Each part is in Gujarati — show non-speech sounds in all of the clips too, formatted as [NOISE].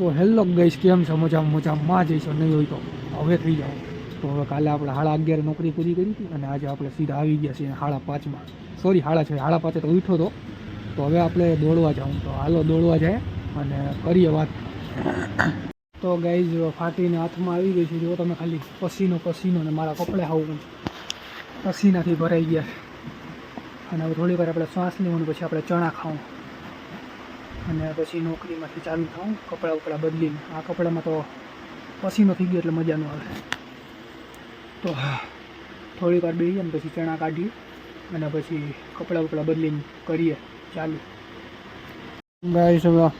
તો હેલો ગઈશ કેમ છો મજામાં મજામાં જઈશો નહીં હોય તો હવે થઈ જાઓ. તો હવે કાલે આપણે સાડા અગિયાર નોકરી પૂરી કરી હતી અને આજે આપણે સીધા આવી ગયા છીએ સાડા પાંચમાં. સોરી સાડા છ સાડા પાંચે તો ઉઠો તો. તો હવે આપણે દોડવા જાઉં. તો હાલો દોડવા જાય અને કરીએ વાત. તો ગાઈઝ ફાટીને હાથમાં આવી ગઈ છે. જો તમે ખાલી પસીનો પસીનો ને મારા કપડે આવું પસીનાથી ભરાઈ ગયા અને હવે થોડી વાર આપણે શ્વાસ લેવું પછી આપણે ચણા ખાવું અને પછી નોકરીમાંથી ચાલુ થાઉં, કપડાં ઉપડા બદલીને. આ કપડામાં તો પસીનો થઈ ગયો એટલે મજા ન આવે. તો હા થોડી વાર બેહીએ ને પછી ચણા કાઢીએ અને પછી કપડાં ઉપડા બદલીને કરીએ, ચાલુ. ગાઈસ, હવે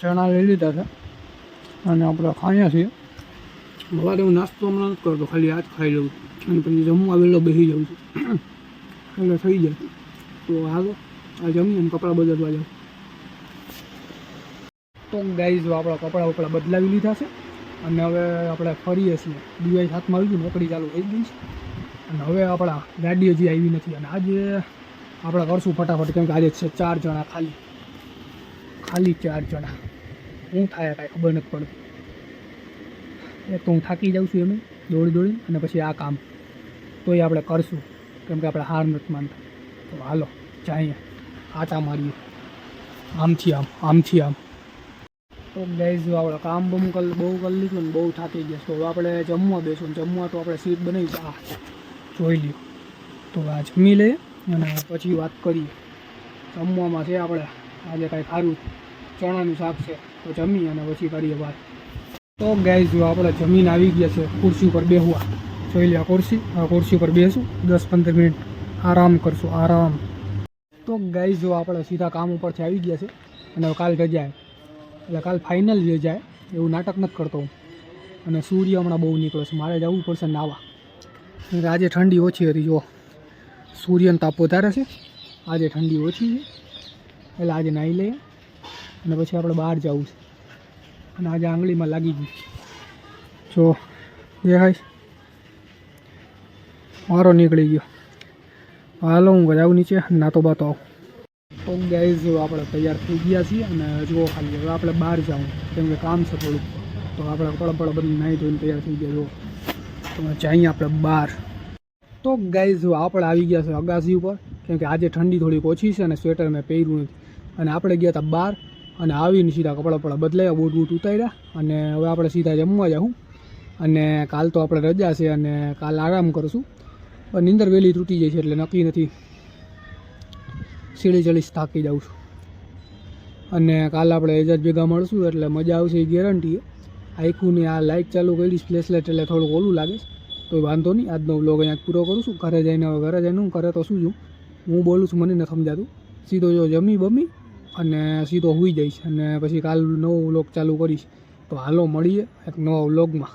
ચણા લઈ લીધા છે અને આપણે ખાઈએ છીએ. સવારે હું નાસ્તો હમણાં નથી કરતો, ખાલી આ જ ખાઈ લઉં અને પછી જમવા આવેલો બેસી જાઉં છું. [CLEARS THROAT] એટલે થઈ જાય. તો હાલો, આ જમીને કપડાં બદલવા જાઉં. તો ગાઈઝ આપણા કપડાં ઉપડા બદલાવી લીધા છે, અને હવે આપણે ફરીએ છીએ. દિવાળી હાથમાં આવી ગયું, નોકરી ચાલુ થઈ ગઈ છે. અને હવે આપણા ગાડી હજી આવી નથી, અને આજે આપણે કરશું ફટાફટ, કેમ કે આજે છે ચાર જણા ખાલી. ખાલી ચાર જણા. શું થાય કાંઈ ખબર નથી પડતી. એક તો હું થાકી જાઉં છું એમ. દોડી દોડી અને પછી આ કામ. તોય આપણે કરશું, કેમ કે આપણે હાર નથી માનતા. તો હાલો જઈએ આટા મારીએ. આમથી આમ આમથી આમ. તો ગાઈઝ આપણે કામ બમ કર બહુ કરી લીધું ને બહુ થાકી ગયા તો આપણે જમવા બેસું ને જમવા તો આપણે સીટ બનાવી છે. આ, જોઈ લ્યો. તો આ જમી લઈએ અને પછી વાત કરીએ. જમવામાં છે આપણે. આજે કાંઈ ખારું ચણાનું શાક છે. તો જમી અને પછી કરીએ વાત. તો ગાઈઝ જો આપણે જમીન આવી ગયા છે ખુરશી ઉપર બેહવા. જોઈ લે આ ખુરશી. આ ખુરશી ઉપર બેસું. દસ પંદર મિનિટ આરામ કરશું, આરામ. તો ગાઈઝ જો આપણે સીધા કામ ઉપરથી આવી ગયા છે અને કાલ રજા એટલે કાલ ફાઇનલ યોજાય જાય, એવું નાટક નથી કરતો હું. અને સૂર્ય હમણાં બહુ નીકળે છે, મારે જવું પડશે નાવા. આજે ઠંડી ઓછી હતી જો સૂર્યનો તાપ વધારે છે, આજે ઠંડી ઓછી છે. એટલે આજે નાહી લઈએ. અને પછી આપણે બહાર જવું છે. અને આજે આંગળીમાં લાગી ગઈ જો, દેખાય મારો નીકળી ગયો. હાલો, હું જાઉં નીચે નાતો બાતો આવું. તો ગાઈઝ આપણે તૈયાર થઈ ગયા છીએ અને જુઓ ખાલી હવે આપણે બહાર જાઉં, કેમ કે કામ છે થોડુંક, તો આપણે કપડાં પડા બધું નાહી ધોઈને તૈયાર થઈ ગયા જુઓ તો જઈએ આપણે બહાર. તો ગાઈઝ આપણે આવી ગયા છે અગાસી ઉપર, કેમ કે આજે ઠંડી થોડીક ઓછી છે અને સ્વેટર મેં પહેર્યું નથી. અને આપણે ગયા હતા બહાર, અને આવીને સીધા કપડાં પડા બદલાયા, બૂટ બૂટ ઉતાર્યા, અને હવે આપણે સીધા જમવા જાઉં. અને કાલ તો આપણે રજા છે અને કાલ આરામ કરશું. પણ નીંદર વહેલી તૂટી જાય છે એટલે નક્કી નથી. સીડી ચડીશ થાકી જાઉં છું. અને કાલ આપણે એજાજ ભેગા મળશું એટલે મજા આવશે એ ગેરંટી આખું ને આ લાઇટ ચાલુ કરીશ ફ્લેશલાઇટ એટલે થોડુંક ઓલું લાગે તો વાંધો નહીં, આજનો બ્લોગ અહીંયા પૂરો કરું છું. ઘરે જઈને હવે ઘરે જઈને હું ઘરે તો શું છું? હું બોલું છું, મને નથી સમજાતું. સીધો જો જમી બમી અને સીધો હોઈ જઈશ. અને પછી કાલ નવો વ્લોગ ચાલુ કરીશ. તો હાલો મળીએ એક નવા વ્લોગમાં